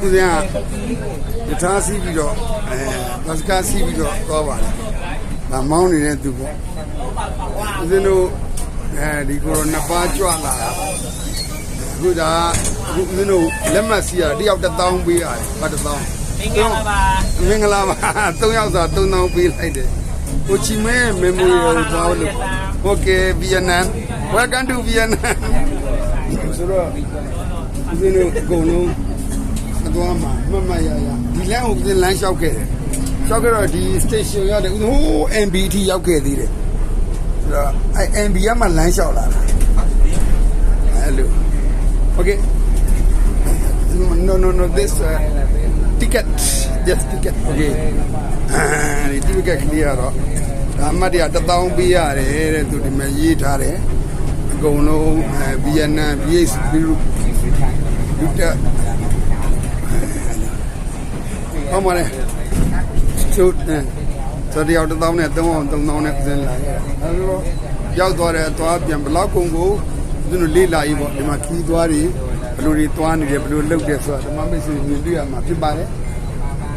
သူကယထာစီးပြီးတော့အဲဘတ်စကားစီးပြီးတော့သွားပါလေဒါမောင်းနေတဲ့သူပေါ့ဦးဇင်းတို့အဲဒီကိုရိုနာပါကြွလာတာအခုဒါအခုဦးဇင်းတို့လက်မှတ်စီးရတယောက်1000ပေးရတယ်ဗတ်1000မင်္ဂလာပါမင်္ဂလာပါ3ယောက်စာ3000ပေးလိုက်တယ်ကိုချီမဲ memorial သွားလို့ okay vietnam welcome to vietnam ဆိုတော့ဦးဇင်းတို့အကုန်လုံး သွားမှာမတ်မတ်ရရဒီလမ်းကိုဦးဇင်းလမ်းလျှောက်ခဲ့တယ်လျှောက်ခဲ့တော့ဒီ station ရတယ်ဦးဇင်းဟိုး MBT ရောက်ခဲ့သေးတယ်ဆိုတော့အဲ MB ကမှလမ်းလျှောက်လာတာအဲ့လို okay no no no this uh, ticket yes ticket okay အဲဒီ ticket ကလေးကတော့ဒါအမှတ်တရ1000ပေးရတယ်တဲ့သူဒီမှာရေးထားတယ်အကုန်လုံးအဲဗီယက်နမ် BH ဘီရူဒုတက် ဟောမလဲကျုပ်အဲဆိုတော့1000နဲ့3000 3000နဲ့ပြန်လာရတယ်အဲလိုရောက်သွားတယ်သွားပြန်ဘလောက်ကုန်ကိုသူတို့လေးလာရေးပေါ့ဒီမှာခီးသွားတွေဘယ်လိုတွေသွားနေတယ်ဘယ်လိုလုပ်တယ်ဆိုတာဓမ္မမိတ်ဆွေမြင်တွေ့ရမှာဖြစ်ပါတယ်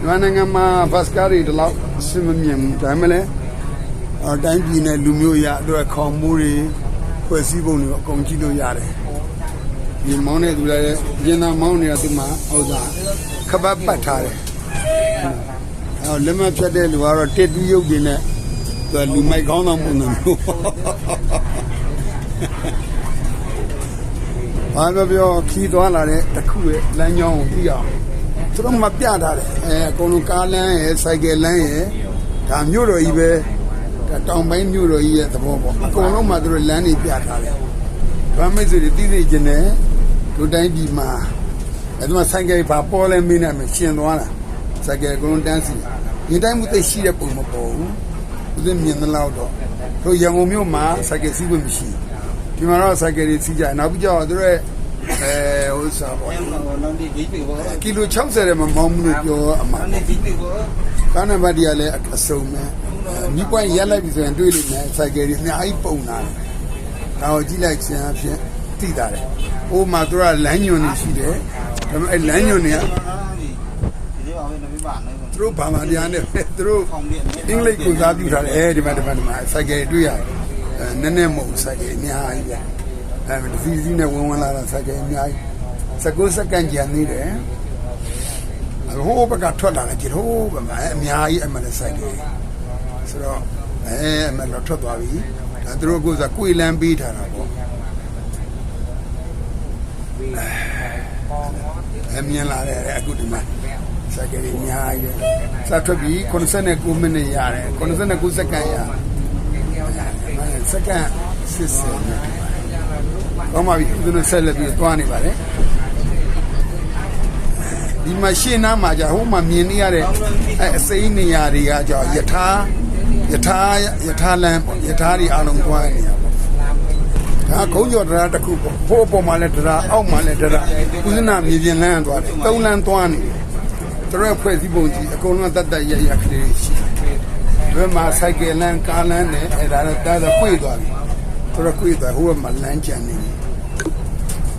မြန်မာနိုင်ငံမှာဘတ်စကားတွေဒီလောက်အဆင်မမြင်ဘူးဒါပေမဲ့လည်းအတိုင်းပြည်နဲ့လူမျိုးရအတွက်ခေါင်မိုးတွေဖွဲ့စည်းပုံတွေအကုန်ကြည့်လို့ရတယ်ဒီမောင်းတဲ့သူလည်းရင်သာမောင်းနေတာသူမှဟောစားခပတ်ပတ်ထားတယ်အဲ လက်မဖြတ်တဲ့လူကတော့တက်တူးရုပ်တွေနဲ့သူလူမိုက်ကောင်းတော့ပုံစံမျိုးဘာပဲပြောခီးသွားလာတဲ့တစ်ခုရဲ့လမ်းကြောင်းကိုကြည့်အောင်သူတို့မပြထားတယ်အဲအကုန်လုံးကားလမ်းရဲ့စိုက်ကယ်လမ်းရဲ့ဒါမြို့တော်ကြီးပဲဒါတောင်ပိုင်းမြို့တော်ကြီးရဲ့သဘောပေါ့အကုန်လုံးမှသူတို့လမ်းတွေပြထားတယ်ဘာမိတ်ဆွေတွေသိသိချင်းနဲ့လူတိုင်းပြည်မှာအဲ့ဒီမှာစိုက်ကယ်ဘာပေါ်လဲမင်းနဲ့မရှင်သွားတာ စိုက်ကယ်အကုန်လုံးတန်းစီဒီတိုင်းမှုသိရှိတဲ့ပုံမပေါ်ဘူးဦးဇင်းမြင်တဲ့လောက်တော့တို့ရန်ကုန်မြို့မှာစိုက်ကယ်စီးဖို့မရှိဘူးဒီမှာတော့စိုက်ကယ်တွေစီးကြတယ်နောက်ပြီးတော့သူတို့ရဲ့အဲဟိုစားပေါ့နောက်ဒီဒီပြီဘောကီလို60တဲ့မမောင်းဘူးလို့ပြောအမှန်နောက်ဒီပြီဘောကားနံပါတ်တွေကလည်းအစုံပဲမြပွိုင်းရက်လိုက်ပြီဆိုရင်တွေးလို့မယ်စိုက်ကယ်တွေအများကြီးပုံလာတယ်ဒါကိုကြည့်လိုက်ခြင်းအဖြစ်သိတာတယ်ဟိုမှာသူကလမ်းညွန်နေရှိတယ်ဒါပေမဲ့အဲလမ်းညွန်တွေကဒီပါပဲနမိပါနေ သူတို့ဘာမှတရားနဲ့သူတို့ဖောင်ပြီးအင်္ဂလိပ်ကိုစားပြုထားတယ်အဲဒီမှာဒီမှာဒီမှာစိုက်ကယ်တွေ့ရတယ်အဲနည်းနည်းမဟုတ်စိုက်ကယ်အများကြီးပဲအဲဒီစီစီနဲ့ဝင်ဝင်လာတာစိုက်ကယ်အများကြီးစကုစက္ကန့်ကြံနေတယ်ဟိုဘက်ကထွက်လာတယ်ကြည့်ဟိုဘက်မှာအများကြီးအမှလည်းစိုက်ကယ်ဆိုတော့အဲအမှတော့ထွက်သွားပြီဒါသူတို့ကစားကိုယ်လန်းပေးထားတာပေါ့အမြင်လာတယ်အခုဒီမှာ စိုက်ကယ်အများကြီးပဲစထွက်ပြီး89မိနစ်ရတယ်89စက္ကန့်ရတယ်စက္ကန့်60မိနစ်ကောင်းပါပြီသူတို့ဆက်လက်ပြီးသွားနေပါလေဒီမှာရှင်းနားမှာじゃဟိုမှာမြင်နေရတဲ့အဲအစိမ်းနေရာတွေကကြောယထာယထာယထာလမ်းပေါ့ယထာတွေအလုံးသွားနေရပေါ့ဒါခုံးကျော်တရားတစ်ခုပေါ့ဟိုးပေါ်မှာလည်းတရားအောက်မှာလည်းတရားဥစ္စနာမြေပြင်လမ်းသွားတယ်သုံးလမ်းသွားနေတယ် တို့ရဲ့ဖွဲ့စည်းပုံကြီးအကုန်လုံးတတ်တတ်ရရကလေးရှိတယ်ဒီမှာစိုက်ကယ်လမ်းကားလမ်းနဲ့အဲဒါတော့တားတော့ကွေ့သွားပြီတို့တော့ကွေ့သွားဟိုကမှလမ်းကြံနေတယ်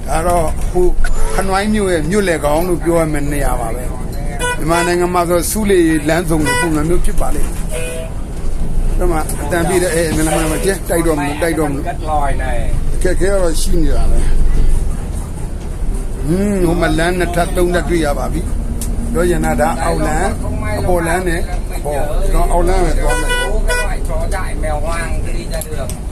ဒါတော့ဟိုခနွိုင်းမြို့ရဲ့မြို့လေကောင်လို့ပြောရမယ့်နေရာပါပဲမြန်မာနိုင်ငံမှာဆိုစူးလေလမ်းစုံလိုပုံစံမျိုးဖြစ်ပါလိမ့်မယ်ဒါမှအတန်ပြည့်တဲ့အဲမြန်မာနိုင်ငံမှာတိုက်တော့မလို့တိုက်တော့မလို့ကတ်လอย này အခက်ခဲတော့ရှိနေတာပဲဟင်းဟိုမှာလမ်းနှစ်ထပ်သုံးထပ်တွေ့ရပါပြီ တော့ရနာဒါအောက်လမ်းအပေါ်လမ်းနဲ့ဟောတော့အောက်လမ်းပဲသွားမယ်